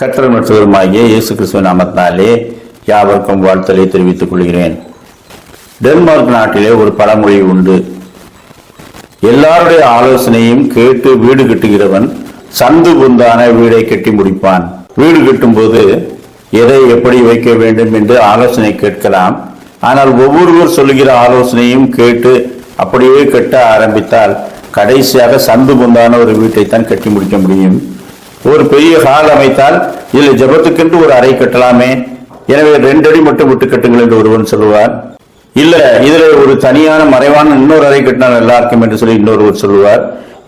கற்றல் மற்றவருமாகிய இயேசு கிறிஸ்துவ நாமத்தினாலே யாவருக்கும் வாழ்த்தலை தெரிவித்துக் கொள்கிறேன். டென்மார்க் நாட்டிலே ஒரு பழமொழி உண்டு. எல்லாருடைய ஆலோசனையும் கேட்டு வீடு கட்டுகிறவன் சந்து புந்தான வீடை கட்டி முடிப்பான். வீடு கட்டும்போது எதை எப்படி வைக்க வேண்டும் என்று ஆலோசனை கேட்கலாம். ஆனால் ஒவ்வொருவர் சொல்லுகிற ஆலோசனையும் கேட்டு அப்படியே கட்ட ஆரம்பித்தால் கடைசியாக சந்து புந்தான ஒரு வீட்டைத்தான் கட்டி முடிக்க முடியும். ஒரு பெரிய ஹால் அமைத்தால் இதில் ஜெபத்துக்கென்று ஒரு அறை கட்டலாமே. எனவே ரெண்டு அடி மட்டும் விட்டு கட்டுங்கள் என்று ஒருவன் சொல்லுவார். இல்ல இதுல ஒரு தனியான மறைவான இன்னொரு அறை கட்டினால் நல்லா இருக்கும் என்று சொல்லி இன்னொருவர் சொல்லுவார்.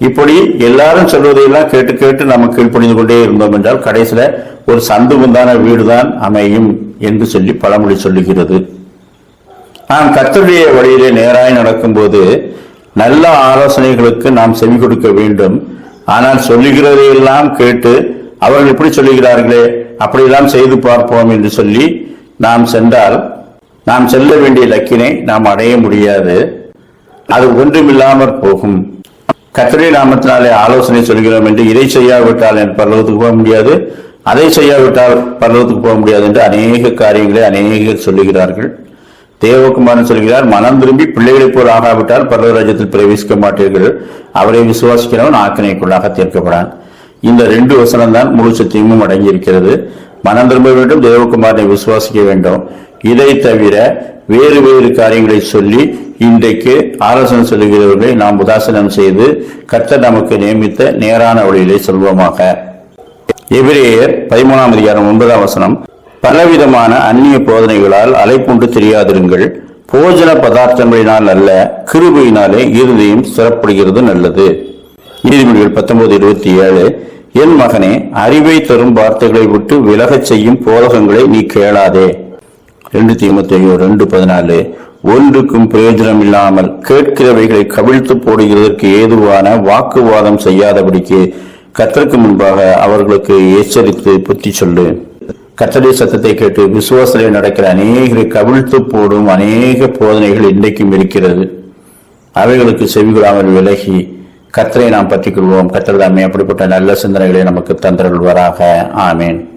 இப்படி எல்லாரும் சொல்வதையெல்லாம் கேட்டு கேட்டு நம்ம கீழ்ப்பணிந்து கொண்டே இருந்தோம் என்றால் கடைசியில ஒரு சந்துமுந்தான வீடுதான் அமையும் என்று சொல்லி பழமொழி சொல்லுகிறது. நாம் கத்தருடைய வழியிலே நேராய் நடக்கும்போது நல்ல ஆலோசனைகளுக்கு நாம் செவி கொடுக்க வேண்டும். ஆனால் சொல்லுகிறதையெல்லாம் கேட்டு அவர்கள் எப்படி சொல்லுகிறார்களே அப்படியெல்லாம் செய்து பார்ப்போம் என்று சொல்லி நாம் சென்றால் நாம் செல்ல வேண்டிய இலக்கினை நாம் அடைய முடியாது. அது ஒன்றுமில்லாமற் போகும். கர்த்தருடைய நாமத்தினாலே ஆலோசனை சொல்கிறோம் என்று இதை செய்யாவிட்டால் என் பர்வத்துக்கு போக முடியாது அதை செய்யாவிட்டால் பர்வத்துக்கு போக முடியாது என்று அநேக காரியங்களை அநேகர் சொல்லுகிறார்கள். தேவகுமாரன் சொல்கிறார் மனம் திரும்பி பிள்ளைகளைப் போல் ஆகாவிட்டால் பரலோக ராஜ்யத்தில் பிரவேசிக்க மாட்டீர்கள். அவரை விசுவாசிக்கிறவன் ஆக்கினைக்குள்ளாக தீர்க்கப்படான் இந்த ரெண்டு வசனம் தான் முழு சத்தியமும் அடங்கி இருக்கிறது மனம் திரும்ப வேண்டும் தேவகுமாரனை விசுவாசிக்க வேண்டும். இதை தவிர வேறு வேறு காரியங்களை சொல்லி இன்றைக்கு ஆலோசனை சொல்லுகிறவர்களை நாம் உதாசனம் செய்து கர்த்தர் நமக்கு நியமித்த நேரான வழியிலே சொல்வோமாக. எபிரேயர் பதிமூணாம் அதிகாரம் ஒன்பதாம் வசனம். பலவிதமான அந்நிய போதனைகளால் அலைப்புண்டு தெரியாதிருங்கள். போஜன பதார்த்தங்களினால் அல்ல கிருபையினாலே இருதயம் சிறப்படுகிறது நல்லது. நீதிமொழிகள் பத்தொன்பது இருபத்தி ஏழு என் மகனே அறிவை தரும் வார்த்தைகளை விட்டு விலகச் செய்யும் போதகங்களை நீ கேளாதே. ரெண்டு தீமத்தையோ ரெண்டு பதினாலு ஒன்றுக்கும் பிரயோஜனம் இல்லாமல் கேட்கிறவைகளை கவிழ்த்து போடுகிறதற்கு ஏதுவான வாக்குவாதம் செய்யாதபடிக்கு கத்தருக்கு முன்பாக அவர்களுக்கு எச்சரித்து புத்தி சொல்லு. கத்தடி சத்தத்தை கேட்டு விசுவாசத்தில் நடக்கிற அநேகரை கவிழ்த்து போடும் அநேக போதனைகள் இன்றைக்கும் இருக்கிறது. அவைகளுக்கு செவிகொடாமல் விலகி கத்தரை நாம் பற்றிக் கொள்வோம். கத்தர் தாமே அப்படிப்பட்ட நல்ல சிந்தனைகளை நமக்கு தந்தருள்வாராக. ஆமேன்.